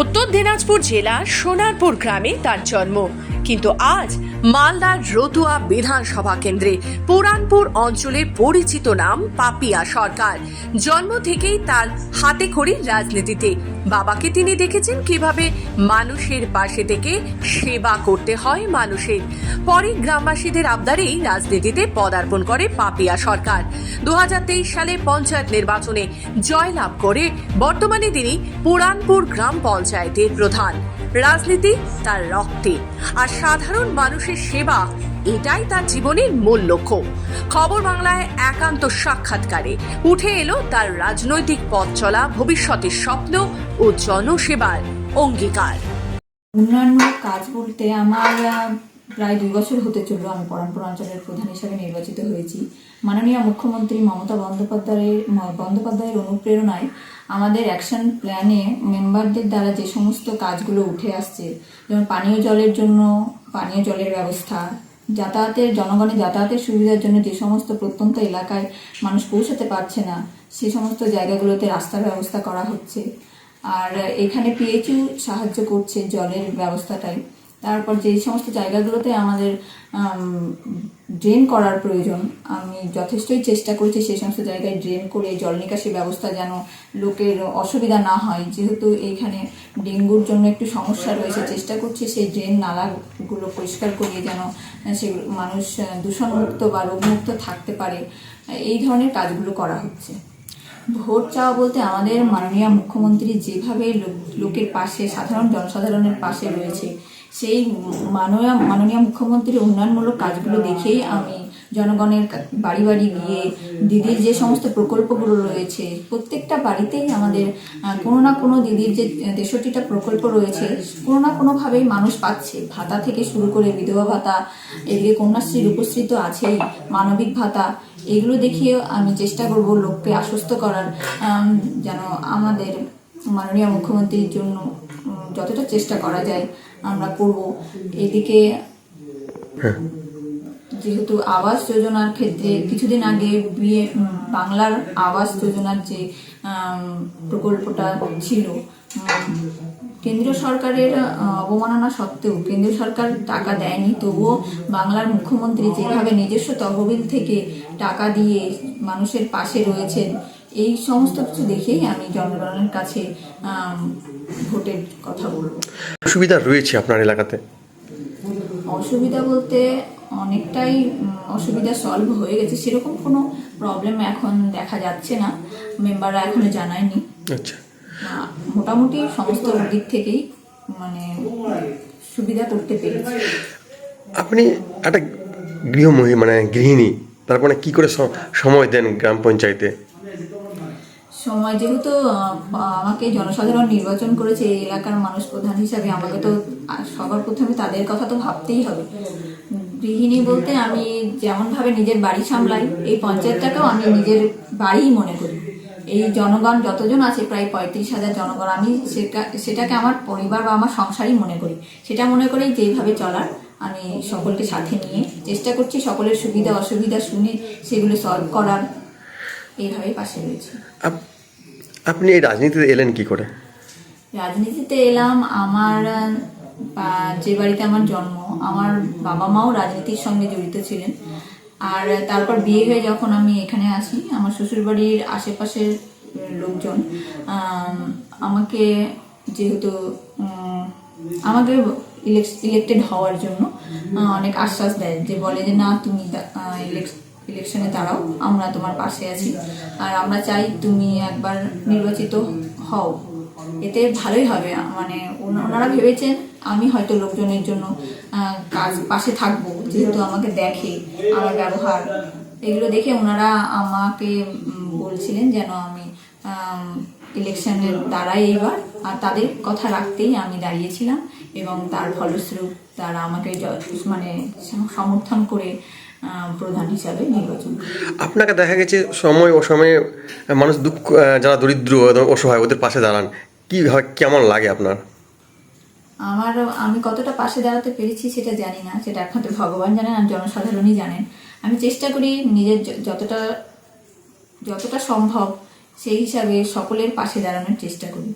উত্তর দিনাজপুর জেলার সোনারপুর গ্রামে তার জন্ম। কিন্তু আজ মালদার রতুয়া বিধানসভা কেন্দ্রে পুরানপুর অঞ্চলের পরিচিত নাম পাপিয়া সরকার। জন্ম থেকেই তার হাতে খড়ির রাজনীতিতে। বাবাকে তিনি দেখেছেন কীভাবে মানুষের পাশে থেকে সেবা করতে হয় মানুষের। পরে গ্রামবাসীদের আবদারেই রাজনীতিতে পদার্পণ করে পাপিয়া সরকার। দু হাজার তেইশ সালে পঞ্চায়েত নির্বাচনে জয়লাভ করে বর্তমানে তিনি পুরানপুর গ্রাম পঞ্চায়েতের প্রধান। রাজনীতি তার রক্তে। আর সাধারণ মানুষের সেবা, এটাই তার জীবনের মূল লক্ষ্য। খবর বাংলায় একান্ত সাক্ষাৎকারে। উঠে এলো তার রাজনৈতিক পথ চলা, ভবিষ্যতের স্বপ্ন ও জনসেবার অঙ্গীকার। অন্যান্য কাজ বলতে আমার প্রায় দুই বছর হতে চলল আমি পরানপুর অঞ্চলের প্রধান হিসাবে নির্বাচিত হয়েছি। মাননীয় মুখ্যমন্ত্রী মমতা বন্দ্যোপাধ্যায়ের বন্দ্যোপাধ্যায়ের অনুপ্রেরণায় আমাদের অ্যাকশন প্ল্যানে মেম্বারদের দ্বারা যে সমস্ত কাজগুলো উঠে আসছে, যেমন পানীয় জলের জন্য পানীয় জলের ব্যবস্থা, যাতায়াতের, জনগণের যাতায়াতের সুবিধার জন্য যে সমস্ত প্রত্যন্ত এলাকায় মানুষ পৌঁছাতে পারছে না, সে সমস্ত জায়গাগুলোতে রাস্তার ব্যবস্থা করা হচ্ছে। আর এখানে পিএইচইউ সাহায্য করছে জলের ব্যবস্থাটাই তারপর যে সমস্ত জায়গাগুলোতে আমাদের ড্রেন করার প্রয়োজন, আমি যথেষ্টই চেষ্টা করেছি সেই সমস্ত জায়গায় ড্রেন করে জল নিকাশি ব্যবস্থা যেন লোকের অসুবিধা না হয়। যেহেতু এইখানে ডেঙ্গুর জন্য একটু সমস্যা রয়েছে, চেষ্টা করছি সেই ড্রেন নালাগুলো পরিষ্কার করিয়ে যেন সেগুলো মানুষ দূষণমুক্ত বা রোগমুক্ত থাকতে পারে। এই ধরনের কাজগুলো করা হচ্ছে। ভোট চাওয়া বলতে আমাদের মাননীয় মুখ্যমন্ত্রী যেভাবে লোক- লোকের পাশে, সাধারণ জনসাধারণের পাশে রয়েছে সেই মাননীয় মাননীয় মুখ্যমন্ত্রীর উন্নয়নমূলক কাজগুলো দেখেই আমি জনগণের বাড়ি বাড়ি গিয়ে দিদির যে সমস্ত প্রকল্পগুলো রয়েছে, প্রত্যেকটা বাড়িতেই আমাদের কোনো না কোনো দিদির যে তেষট্টিটা প্রকল্প রয়েছে, কোনো না কোনোভাবেই মানুষ পাচ্ছে। ভাতা থেকে শুরু করে বিধবা ভাতা, এদিকে কন্যাশ্রী, রূপশ্রী তো আছেই, মানবিক ভাতা, এগুলো দেখিয়ে আমি চেষ্টা করব লোককে আশ্বস্ত করার যেন আমাদের মাননীয় মুখ্যমন্ত্রীর জন্য যতটা চেষ্টা করা যায় আমরা করব। এদিকে যেহেতু আবাস যোজনার ক্ষেত্রে কিছুদিন আগে বিয়ে বাংলার আবাস যোজনার যে প্রকল্পটা ছিল কেন্দ্রীয় সরকারের অবমাননা সত্ত্বেও কেন্দ্রীয় সরকার টাকা দেয়নি তবুও বাংলার মুখ্যমন্ত্রী যেভাবে নিজস্ব তহবিল থেকে টাকা দিয়ে মানুষের পাশে রয়েছেন এই সমস্ত কিছু দেখেই আমি জনগণের কাছে ভোটের কথা বলব। সুবিধা রয়েছে আপনার এলাকাতে? অসুবিধা বলতে অনেকটাই অসুবিধা সলভ হয়ে গেছে। সেরকম কোনো প্রবলেম এখন দেখা যাচ্ছে না। মেম্বাররা এখনও জানায়নি। আচ্ছা। মোটামুটি সমস্ত দিক থেকেই মানে সুবিধা করতে পেরেছি। আপনি একটা গৃহমহী মানে গৃহিণী তারপরে কি করে সময় দেন গ্রাম পঞ্চায়েতে? সময় যেহেতু আমাকে জনসাধারণ নির্বাচন করেছে এই এলাকার মানুষ প্রধান হিসাবে, আমাকে তো সবার প্রথমে তাদের কথা তো ভাবতেই হবে। গৃহিণী বলতে আমি যেমনভাবে নিজের বাড়ি সামলাই, এই পঞ্চায়েতটাকেও আমি নিজের বাড়িই মনে করি। এই জনগণ যতজন আছে, প্রায় পঁয়ত্রিশ হাজার জনগণ, আমি সেটা, সেটাকে আমার পরিবার বা আমার সংসারই মনে করি। সেটা মনে করেই যেভাবে চলার আমি সকলকে সাথে নিয়ে চেষ্টা করছি, সকলের সুবিধা অসুবিধা শুনে সেগুলো সলভ করার। এইভাবে পাশে রয়েছে। আপনি এই রাজনীতিতে এলেন কি করে? রাজনীতিতে এলাম, আমার যে বাড়িতে আমার জন্ম, আমার বাবা মাও রাজনীতির সঙ্গে জড়িত ছিলেন। আর তারপর বিয়ে হয়ে যখন আমি এখানে আসি, আমার শ্বশুরবাড়ির আশেপাশের লোকজন আমাকে যেহেতু আমাকে ইলেক্টেড হওয়ার জন্য অনেক আশ্বাস দেয় যে বলে যে, না, তুমি ইলেকশনে দাঁড়াও, আমরা তোমার পাশে আছি। আর আমরা চাই তুমি একবার নির্বাচিত হও। এতে ভালোই হবে। মানে ওনারা ভেবেছেন আমি হয়তো লোকজনের জন্য কাজ পাশে থাকব, যেহেতু আমাকে দেখে, আমার ব্যবহার। এগুলো দেখে ওনারা আমাকে বলছিলেন যেন আমি ইলেকশনের দ্বারাই এইবার, আর তাদের কথা রাখতেই আমি দাঁড়িয়েছিলাম এবং তার ফলস্বরূপ তারা আমাকে মানে সমর্থন করে প্রধান হিসাবে নির্বাচন আপনাকে দেখা গেছে সময় ও সময়ে মানুষ দুঃখ যারা দরিদ্র অসহায় ওদের পাশে দাঁড়ান। কি কেমন লাগে আপনার? আমার আমি কতটা পাশে দাঁড়াতে পেরেছি সেটা জানি না সেটা একমাত্র ভগবান জানেন আর জনসাধারণই জানেন। আমি চেষ্টা করি নিজের যতটা যতটা সম্ভব সেই হিসাবে সকলের পাশে দাঁড়ানোর চেষ্টা করি।